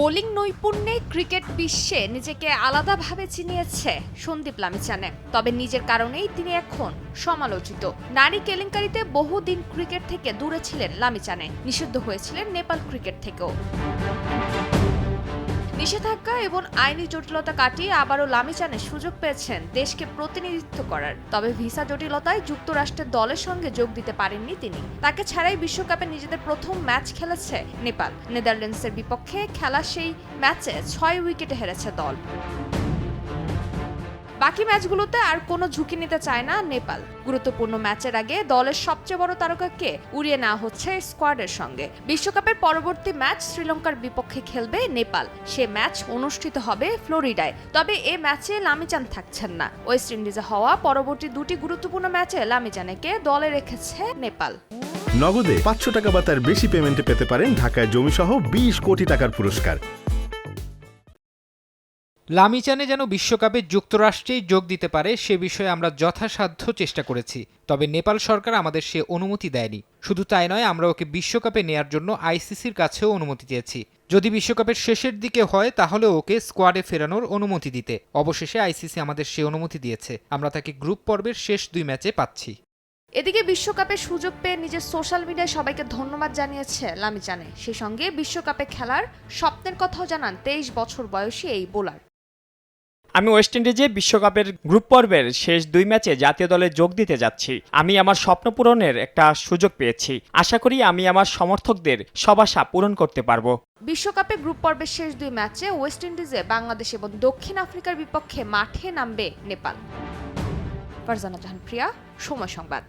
Bowling নৈপুণ্যে cricket বিশ্বে নিজেকে আলাদাভাবে চিনিয়েছে সন্দীপ লামিচানে। তবে নিজের কারণেই তিনি এখন সমালোচিত। নারী কেলেঙ্কারিতে বহুদিন ক্রিকেট থেকে দূরে ছিলেন লামিচানে। নিষিদ্ধ হয়েছিলেন নেপাল ক্রিকেট থেকেও। নিষেধাজ্ঞা এবং আইনি জটিলতা কাটিয়ে আবারও লামিচানে সুযোগ পেয়েছেন দেশকে প্রতিনিধিত্ব করার। তবে ভিসা জটিলতায় যুক্তরাষ্ট্রের দলের সঙ্গে যোগ দিতে পারেননি তিনি। তাকে ছাড়াই বিশ্বকাপে নিজেদের প্রথম ম্যাচ খেলেছে নেপাল। নেদারল্যান্ডসের বিপক্ষে খেলা সেই ম্যাচে ছয় উইকেটে হেরেছে দল। বাকি ম্যাচগুলোতে আর কোনো ঝুঁকি নিতে চায় না নেপাল। গুরুত্বপূর্ণ ম্যাচের আগে দলের সবচেয়ে বড় তারকাকে উড়িয়ে নেওয়া হচ্ছে স্কোয়াডের সঙ্গে। বিশ্বকাপের পরবর্তী ম্যাচ শ্রীলঙ্কার বিপক্ষে খেলবে নেপাল। সে ম্যাচ অনুষ্ঠিত হবে ফ্লোরিডায়। তবে এ ম্যাচে লামিচান থাকছেন না। ওয়েস্ট ইন্ডিজে হওয়া পরবর্তী দুটি গুরুত্বপূর্ণ ম্যাচে লামিচানেকে দলে রেখেছে নেপাল। নগদে পাঁচশো টাকা বা তার বেশি পেমেন্টে পেতে পারেন ঢাকায় জমিসহ বিশ কোটি টাকার পুরস্কার। লামিচানে যেন বিশ্বকাপে যুক্তরাষ্ট্রেই যোগ দিতে পারে, সে বিষয়ে আমরা যথাসাধ্য চেষ্টা করেছি। তবে নেপাল সরকার আমাদের সে অনুমতি দেয়নি। শুধু তাই নয়, আমরা ওকে বিশ্বকাপে নেয়ার জন্য আইসিসির কাছেও অনুমতি চেয়েছি। যদি বিশ্বকাপের শেষের দিকে হয়, তাহলে ওকে স্কোয়াডে ফেরানোর অনুমতি দিতে। অবশেষে আইসিসি আমাদের সে অনুমতি দিয়েছে। আমরা তাকে গ্রুপ পর্বের শেষ দুই ম্যাচে পাচ্ছি। এদিকে বিশ্বকাপে সুযোগ পেয়ে নিজের সোশ্যাল মিডিয়ায় সবাইকে ধন্যবাদ জানিয়েছে লামিচানে। সেই সঙ্গে বিশ্বকাপে খেলার স্বপ্নের কথাও জানান তেইশ বছর বয়সী এই বোলার। আমি ওয়েস্ট ইন্ডিজে বিশ্বকাপের গ্রুপ পর্বের শেষ দুই ম্যাচে জাতীয় দলে যোগ দিতে যাচ্ছি। আমি আমার স্বপ্ন পূরণের একটা সুযোগ পেয়েছি। আশা করি আমি আমার সমর্থকদের সব পূরণ করতে পারব। বিশ্বকাপে গ্রুপ পর্বের শেষ দুই ম্যাচে ওয়েস্ট ইন্ডিজে বাংলাদেশ এবং দক্ষিণ আফ্রিকার বিপক্ষে মাঠে নামবে নেপাল। ফারজানা জাহান প্রিয়া, সময় সংবাদ।